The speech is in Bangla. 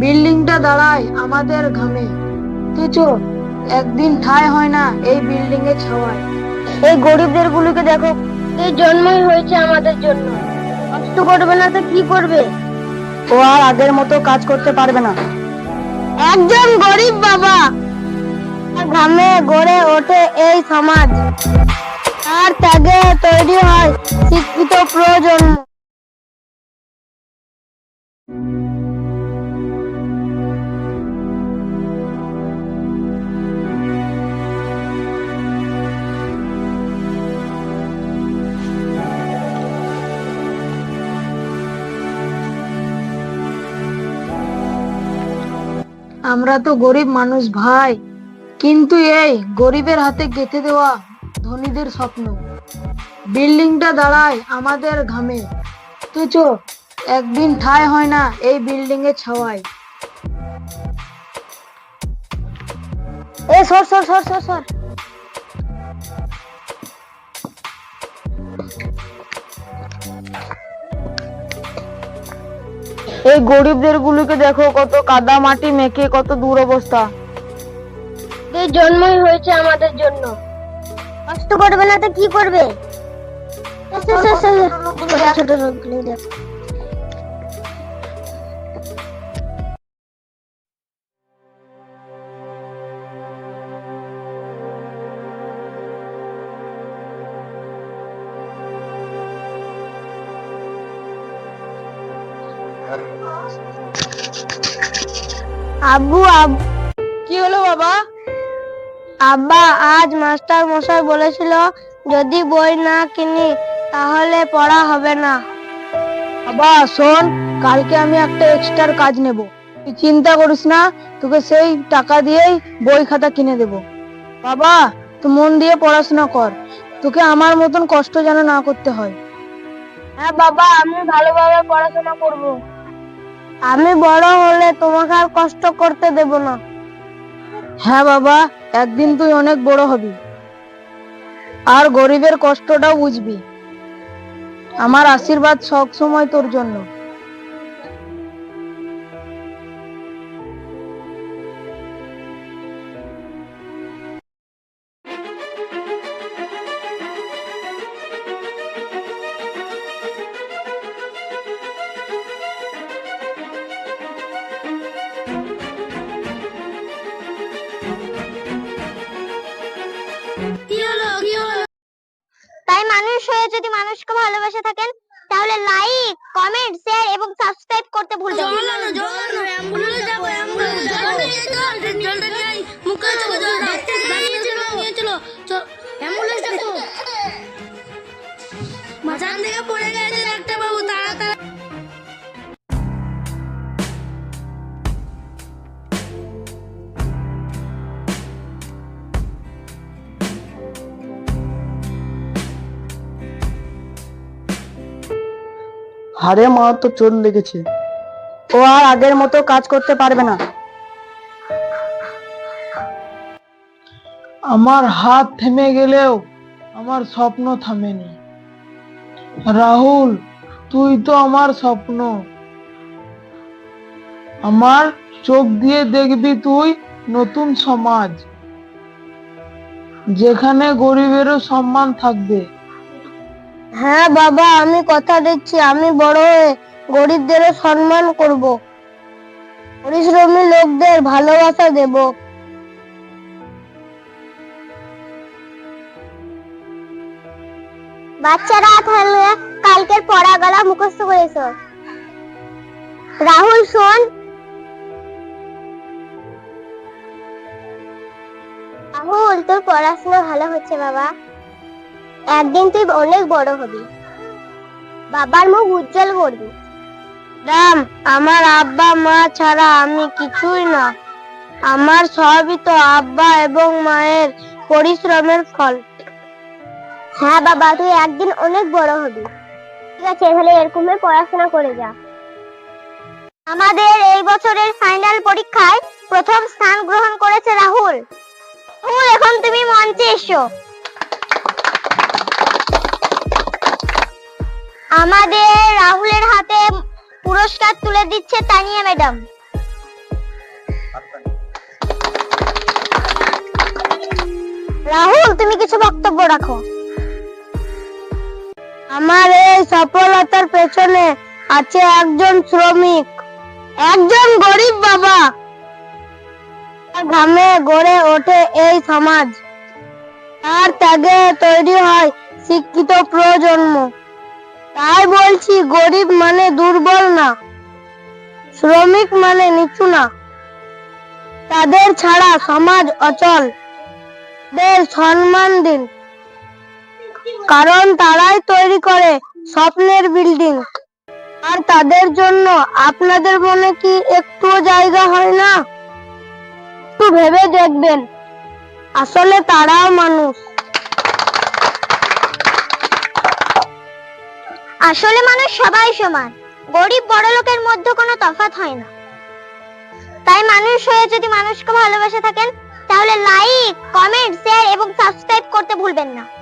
বিল্ডিংটা দাঁড়ায় আমাদের ঘামে। কিছু একদিন ঠাঁই হয় না এই বিল্ডিং এর ছাওয়ায়। এই গরিবদের গুলিকে দেখো, এই জন্মই হয়েছে আমাদের জন্য। কষ্ট করবে না তো কি করবে? ও আর আগের মতো কাজ করতে পারবে না। একজন গরিব বাবা। গ্রামে গড়ে ওঠে এই সমাজ। আর ত্যাগে তৈরি হয় শিক্ষিত প্রজন্ম। আমরা তো গরিব মানুষ ভাই। কিন্তু এই গরিবের হাতে গেঁথে দেওয়া ধনীদের স্বপ্ন। বিল্ডিংটা দাঁড়ায় আমাদের ঘামে। অথচ একদিন ঠাঁই হয় না এই বিল্ডিং এর ছাওয়ায়। এ সর সর সর সর সর। এই গরিবদের গুলোকে দেখো কত কাদা মাটি মেখে কত দূর অবস্থা এই জন্মই হয়েছে আমাদের জন্য। কষ্ট করবে না তো কি করবে? ছোট লোকগুলো দেখ। আব্বু আব্বু কি হলো বাবা? আব্বা আজ মাস্টার মশাই বলেছিল যদি বই না কিনি তাহলে পড়া হবে না। বাবা শোন কালকে আমি একটা এক্সট্রার কাজ নেব। তুই চিন্তা করিস না তোকে সেই টাকা দিয়েই বই খাতা কিনে দেব। বাবা তুই মন দিয়ে পড়াশোনা কর। তোকে আমার মতন কষ্ট যেন না করতে হয়। হ্যাঁ বাবা আমি ভালোভাবে পড়াশোনা করব। আমি বড় হলে তোমাকে আর কষ্ট করতে দেব না। হ্যাঁ বাবা, একদিন তুই অনেক বড় হবি। আর গরিবের কষ্টটাও বুঝবি। আমার আশীর্বাদ সব সময় তোর জন্য। তাই মানুষ হয়ে যদি মানুষকে ভালোবাসে থাকেন তাহলে লাইক কমেন্ট শেয়ার এবং সাবস্ক্রাইব করতে ভুলবেন না হারে মা, তো চোট লেগেছে। ও আর আগের মতো কাজ করতে পারবে না। আমার হাত থেমে গেলেও আমার স্বপ্ন থামেনি। রাহুল, তুই তো আমার স্বপ্ন। আমার চোখ দিয়ে দেখবি তুই নতুন সমাজ, যেখানে গরিবেরও সম্মান থাকবে। হ্যাঁ বাবা, আমি কথা দিচ্ছি। আমি বড় হয়ে গরিবদেরও সম্মান করব। পরিশ্রমী লোকদের ভালোবাসা দেব। বাচ্চারা তাহলে কালকের পড়া গলা মুখস্থ করেছ। রাহুল, শোন। রাহুল, তোর পড়াশোনা ভালো হচ্ছে বাবা। একদিন তুই অনেক বড় হবি। বাবার মুখ উজ্জ্বল করবি। রাম, আমার আব্বা, মা ছাড়া আমি কিছুই না। আমার সবই তো আব্বা এবং মায়ের পরিশ্রমের ফল। হ্যাঁ বাবা, তুই একদিন অনেক বড় হবি। ঠিক আছে, তাহলে এরকমই পড়াশোনা করে যা। আমাদের এই বছরের ফাইনাল পরীক্ষায় প্রথম স্থান গ্রহণ করেছে রাহুল। রাহুল, এখন তুমি মঞ্চে এসো। আমাদের রাহুলের হাতে পুরস্কার তুলে দিচ্ছে তানিয়া ম্যাডাম। রাহুল, তুমি কিছু বক্তব্য রাখো। আমার এই সফলতার পেছনে আছে একজন শ্রমিক, একজন গরিব বাবা। গ্রামে গড়ে ওঠে এই সমাজ। আর ত্যাগে তৈরি হয় শিক্ষিত প্রজন্ম। বলছি, গরিব মানে দুর্বল না, শ্রমিক মানে নিচু না। তাদের ছাড়া সমাজ অচল তাদের সম্মান দিন। কারণ তারাই তৈরি করে স্বপ্নের বিল্ডিং। আর তাদের জন্য আপনাদের মনে কি একটুও জায়গা হয় না? একটু ভেবে দেখবেন। আসলে তারাও মানুষ। আসলে মানুষ সবাই সমান। গরিব বড় লোকের মধ্যে কোনো তফাৎ হয় না। তাই মানুষ হয়ে যদি মানুষকে ভালোবাসে থাকেন, তাহলে লাইক কমেন্ট শেয়ার এবং সাবস্ক্রাইব করতে ভুলবেন না।